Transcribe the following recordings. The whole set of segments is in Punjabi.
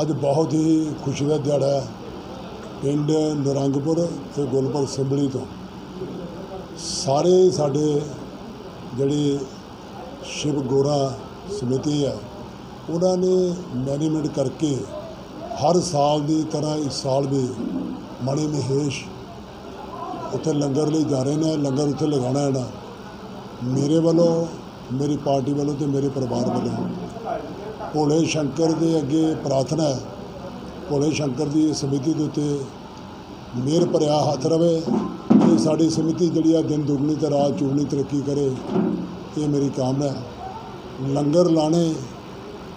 ਅੱਜ ਬਹੁਤ ਹੀ ਖੁਸ਼ੀ ਦਾ ਦਿਹਾੜਾ ਹੈ। ਪਿੰਡ ਨਰੰਗਪੁਰ ਤੇ ਗੁਲਪੁਰ ਸਿੰਬਲੀ ਤੋਂ। ਸਾਰੇ ਸਾਡੇ ਜਿਹੜੀ ਸ਼ਿਵ ਗੋਰਾ ਸਮਿਤੀ ਹੈ, ਉਹਨਾਂ ਨੇ ਮੈਨੇਜਮੈਂਟ ਕਰਕੇ ਹਰ ਸਾਲ ਦੀ ਤਰ੍ਹਾਂ ਇਸ ਸਾਲ ਵੀ ਮਣੀ ਮਹੇਸ਼ ਉੱਥੇ ਲੰਗਰ ਲਈ ਜਾ ਰਹੇ ਨੇ, ਲੰਗਰ ਉੱਥੇ ਲਗਾਉਣਾ ਹੈ ਨਾ। ਮੇਰੇ ਵੱਲੋਂ, ਮੇਰੀ ਪਾਰਟੀ ਵੱਲੋਂ ਤੇ ਮੇਰੇ ਪਰਿਵਾਰ ਵੱਲੋਂ ਭੋਲੇ ਸ਼ੰਕਰ ਦੇ ਅੱਗੇ ਪ੍ਰਾਰਥਨਾ ਹੈ। ਭੋਲੇ ਸ਼ੰਕਰ ਦੀ ਸਮਿਤੀ ਦੇ ਉੱਤੇ ਮੇਰ ਭਰਿਆ ਹੱਥ ਰਵੇ ਕਿ ਸਾਡੀ ਸਮਿਤੀ ਜਿਹੜੀ ਆ ਦਿਨ ਦੁਗਣੀ ਤੇ ਰਾਤ ਚੌਗਣੀ ਤਰੱਕੀ ਕਰੇ, ਇਹ ਮੇਰੀ ਕਾਮਨਾ ਹੈ। ਲੰਗਰ ਲਾਣੇ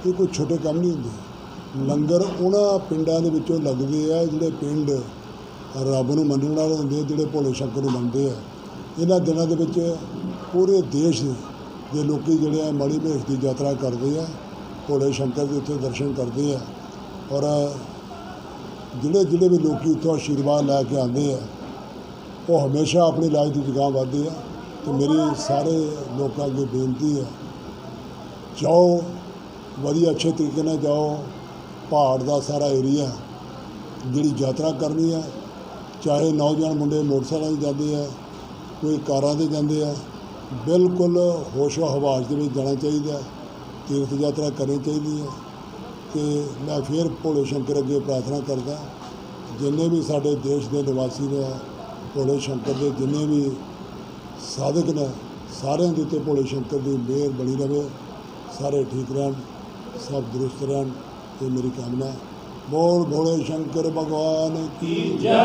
ਇਹ ਕੋਈ ਛੋਟੇ ਕੰਮ ਨਹੀਂ ਹੁੰਦੇ। ਲੰਗਰ ਉਹਨਾਂ ਪਿੰਡਾਂ ਦੇ ਵਿੱਚੋਂ ਲੱਗਦੇ ਆ ਜਿਹੜੇ ਪਿੰਡ ਰੱਬ ਨੂੰ ਮੰਨਣ ਵਾਲੇ ਹੁੰਦੇ ਜਿਹੜੇ ਭੋਲੇ ਸ਼ੰਕਰ ਨੂੰ ਮੰਨਦੇ ਆ। ਇਹਨਾਂ ਦਿਨਾਂ ਦੇ ਵਿੱਚ ਪੂਰੇ ਦੇਸ਼ ਦੇ ਲੋਕੀ ਜਿਹੜੇ ਆ ਮਾੜੀ ਭੇਸ਼ ਦੀ ਯਾਤਰਾ ਕਰਦੇ ਆ ਭੋਲੇ ਸ਼ੰਕਰ ਦੇ ਉੱਤੇ ਦਰਸ਼ਨ ਕਰਦੇ ਆ, ਔਰ ਜਿਹੜੇ ਜਿਹੜੇ ਵੀ ਲੋਕੀ ਉੱਥੋਂ ਆਸ਼ੀਰਵਾਦ ਲੈ ਕੇ ਆਉਂਦੇ ਆ, ਉਹ ਹਮੇਸ਼ਾ ਆਪਣੀ ਇਲਾਜ ਦੀ ਜਗ੍ਹਾ ਵੱਧਦੇ ਆ। ਤੇ ਮੇਰੀ ਸਾਰੇ ਲੋਕਾਂ ਅੱਗੇ ਬੇਨਤੀ ਹੈ ਜਾਓ, ਵਧੀਆ ਅੱਛੇ ਤਰੀਕੇ ਨਾਲ ਜਾਓ, ਪਹਾੜ ਦਾ ਸਾਰਾ ਏਰੀਆ ਜਿਹੜੀ ਯਾਤਰਾ ਕਰਨੀ ਹੈ ਚਾਹੇ ਨੌਜਵਾਨ ਮੁੰਡੇ ਮੋਟਰਸਾਈਕਲਾਂ 'ਤੇ ਜਾਂਦੇ ਆ, ਕੋਈ ਕਾਰਾਂ 'ਤੇ ਜਾਂਦੇ ਆ ਬਿਲਕੁਲ ਹੋਸ਼ੋ ਹਵਾਸ ਦੇ ਵਿੱਚ ਜਾਣਾ ਚਾਹੀਦਾ, ਤੀਰਥ ਯਾਤਰਾ ਕਰਨੀ ਚਾਹੀਦੀ ਹੈ ਤੇ ਮੈਂ ਫਿਰ ਭੋਲੇ ਸ਼ੰਕਰ ਅੱਗੇ ਪ੍ਰਾਰਥਨਾ ਕਰਦਾ, ਜਿੰਨੇ ਵੀ ਸਾਡੇ ਦੇਸ਼ ਦੇ ਨਿਵਾਸੀ ਨੇ, ਭੋਲੇ ਸ਼ੰਕਰ ਦੇ ਜਿੰਨੇ ਵੀ ਸਾਧਕ ਨੇ, ਸਾਰਿਆਂ ਦੇ ਉੱਤੇ ਭੋਲੇ ਸ਼ੰਕਰ ਦੀ ਮਿਹਰ ਬਣੀ ਰਵੇ, ਸਾਰੇ ਠੀਕ ਰਹਿਣ, ਸਭ ਦਰੁਸਤ ਰਹਿਣ, ਇਹ ਮੇਰੀ ਕਾਮਨਾ ਹੈ। ਬੋਲ ਭੋਲੇ ਸ਼ੰਕਰ, ਭਗਵਾਨ ਕੀ ਜੈ